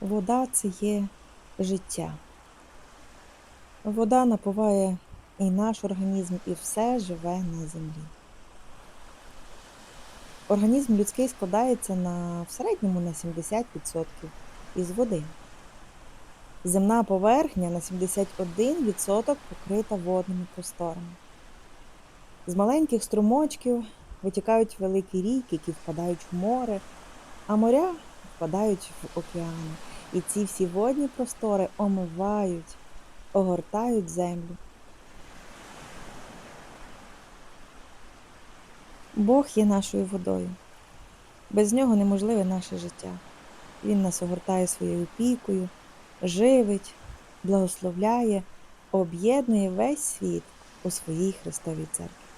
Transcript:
Вода це є життя. Вода напуває і наш організм, і все живе на землі. Організм людський складається на, в середньому на 70% із води. Земна поверхня на 71% покрита водними просторами. З маленьких струмочків витікають великі ріки, які впадають в море, а моря впадають в океани. І ці всі водні простори омивають, огортають землю. Бог є нашою водою. Без нього неможливе наше життя. Він нас огортає своєю опікою, живить, благословляє, об'єднує весь світ у своїй Христовій церкві.